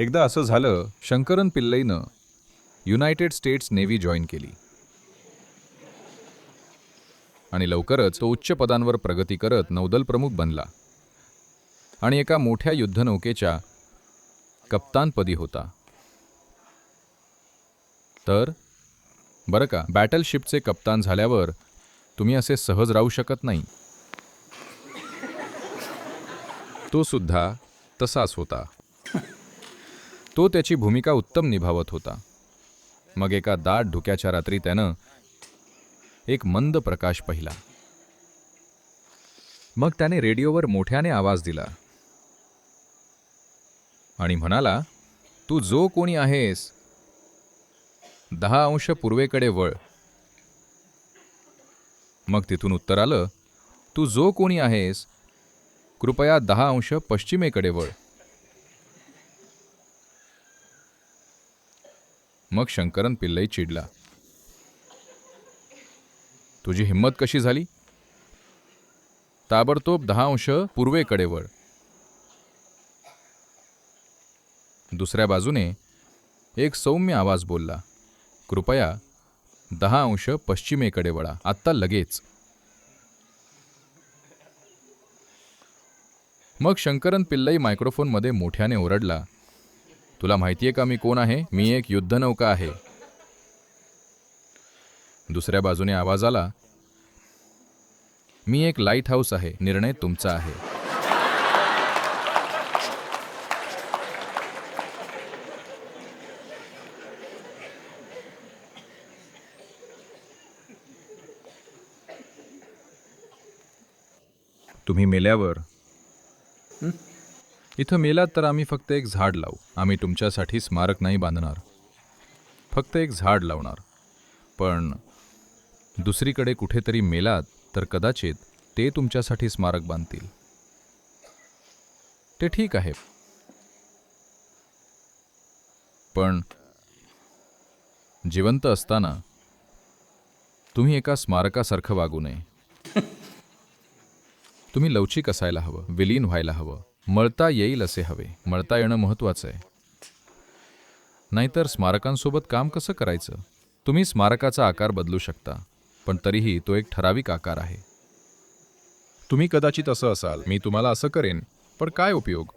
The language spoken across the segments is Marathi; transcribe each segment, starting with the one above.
एकदा असं झालं शंकरन पिल्लईनं युनायटेड स्टेट्स नेव्ही जॉईन केली. आणि लवकरच तो उच्च पदांवर प्रगती करत नौदल प्रमुख बनला. आणि एका मोठ्या युद्धनौकेच्या कप्तानपदी होता. तर बरं का बॅटलशिपचे कप्तान झाल्यावर तुम्ही असे सहज राहू शकत नाही. तो सुद्धा तसाच होता. तो त्याची भूमिका उत्तम निभावत होता. मग एका दाट धुक्याच्या रात्री त्यानं एक मंद प्रकाश पाहिला. मग त्याने रेडिओवर मोठ्याने आवाज दिला. आणि म्हणाला तू जो कोणी आहेस दहा अंश पूर्वेकडे वळ. मग तिथून उत्तर आलं तू जो कोणी आहेस कृपया दहा अंश पश्चिमेकडे वळ. मग शंकरन पिल्लई चिडला. तुझी हिंमत कशी झाली? ताबडतोब दहा अंश पूर्वेकडे वळ. दुसऱ्या बाजूने एक सौम्य आवाज बोलला. कृपया दहा अंश पश्चिमेकडे वळा. आत्ता लगेच. मग शंकरन पिल्लई मायक्रोफोनमध्ये मोठ्याने ओरडला. तुला माहितीये का मी कोण आहे? मी एक युद्धनौका आहे. दुसऱ्या बाजूने आवाज आला मी एक लाइट हाऊस आहे. निर्णय तुमचा आहे. तुम्ही मेल्यावर इथं मेलात तर आम्ही फक्त एक झाड लावू. आम्ही तुमच्यासाठी स्मारक नाही बांधणार. फक्त एक झाड लावणार. पण दुसरीकडे कुठेतरी मेलात तर कदाचित ते तुमच्यासाठी स्मारक बांधतील. ते ठीक आहे. पण जिवंत असताना तुम्ही एका स्मारकासारखं वागू नये. तुम्ही लवचिक असायला हवं विलीन व्हायला हवं. मळता येईल असे हवे. मळता येणं महत्वाचं आहे. नाहीतर स्मारकांसोबत काम कसं करायचं? तुम्ही स्मारकाचा आकार बदलू शकता पण तरीही तो एक ठराविक आकार आहे. तुम्ही कदाचित असं असाल मी तुम्हाला असं करेन पण काय उपयोग?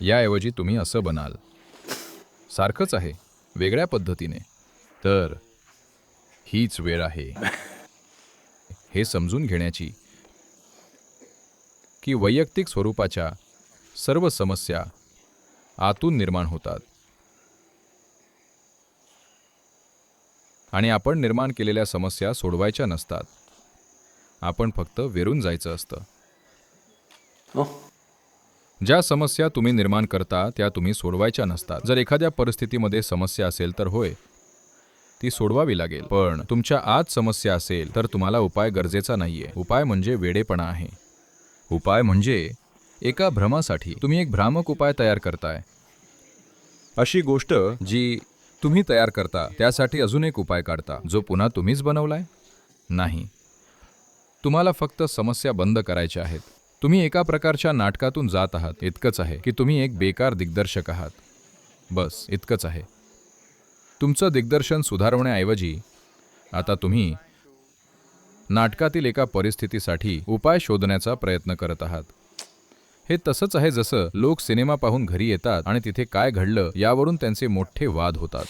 याऐवजी तुम्ही असं बनाल. सारखंच आहे वेगळ्या पद्धतीने. तर हीच वेळ आहे. हे समजून घेण्याची की वैयक्तिक स्वरूपाच्या सर्व समस्या आतून निर्माण होतात. आणि आपण निर्माण केलेल्या समस्या सोडवायच्या नसतात. आपण फक्त वेरून जायचं असतं. हो. ज्या समस्या तुम्ही निर्माण करता त्या तुम्ही सोडवायच्या नसतात. जर एखाद्या परिस्थितीमध्ये समस्या असेल तर होय ती सोडवावी लागेल. पण तुमच्या आत समस्या असेल तर तुम्हाला उपाय गरजेचा नाहीये. उपाय म्हणजे वेडेपणा आहे. उपाय म्हणजे एका भ्रमासाठी तुम्ही एक भ्रामक उपाय तयार करताय. अशी गोष्ट जी तुम्ही तयार करता त्यासाठी अजून एक उपाय काढता जो पुन्हा तुम्हीच बनवलाय? नाही. तुम्हाला फक्त समस्या बंद करायच्या आहेत. तुम्ही एका प्रकारच्या नाटकातून जात आहात. इतकंच आहे की तुम्ही एक बेकार दिग्दर्शक आहात. बस इतकंच आहे. तुमचं दिग्दर्शन सुधारवण्याऐवजी आता तुम्ही नाटकातील एका परिस्थितीसाठी उपाय शोधण्याचा प्रयत्न करत आहात. हे तसंच आहे जसं लोक सिनेमा पाहून घरी येतात आणि तिथे काय घडलं यावरून त्यांचे मोठे वाद होतात.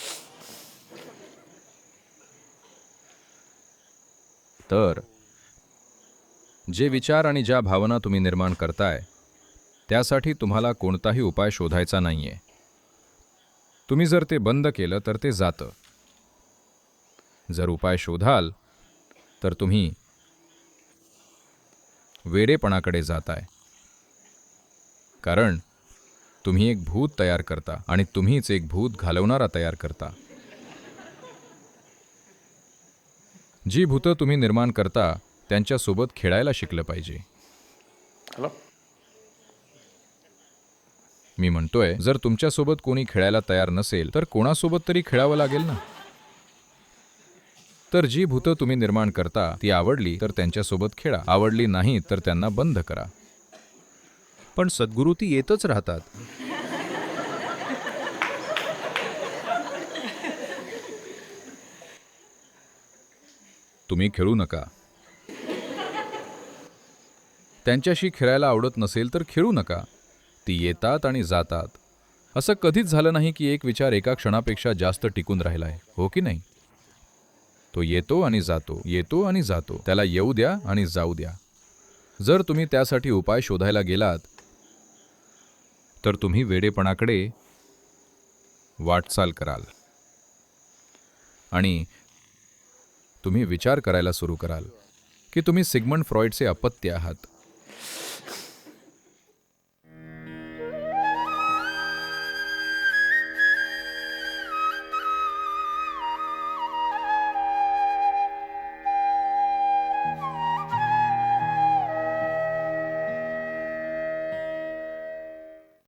तर जे विचार आणि ज्या भावना तुम्ही निर्माण करताय त्यासाठी तुम्हाला कोणताही उपाय शोधायचा नाहीये. तुम्ही जर ते बंद केलं तर ते जातं. जर उपाय शोधाल तर तुम्ही वेडेपणाकडे जाताय. कारण तुम्ही एक भूत तयार करता आणि तुम्हीच एक भूत घालवणारा तयार करता. जी भूतं तुम्ही निर्माण करता त्यांच्यासोबत खेळायला शिकलं पाहिजे. मी म्हणतोय जर तुमच्यासोबत कोणी खेळायला तयार नसेल तर कोणासोबत तरी खेळावं लागेल ना? तर जी भूतं तुम्ही निर्माण करता ती आवडली तर त्यांच्यासोबत खेळा. आवडली नाही तर त्यांना बंद करा. पण सद्गुरू ती येतच राहतात. तुम्ही खेळू नका. त्यांच्याशी खेळायला आवडत नसेल तर खेळू नका. ती येतात आणि जातात. असं कधीच झालं नाही की एक विचार एका क्षणापेक्षा जास्त टिकून राहिला आहे हो की नाही? तो येतो आणि जातो येतो आणि जातो. त्याला येऊ द्या आणि जाऊ द्या. जर तुम्ही त्यासाठी उपाय शोधायला गेलात तर तुम्ही वेडेपणाकडे वाटचाल कराल. आणि तुम्ही विचार करायला सुरू कराल की तुम्ही सिगमंड फ्रॉईडचे अपत्य आहात.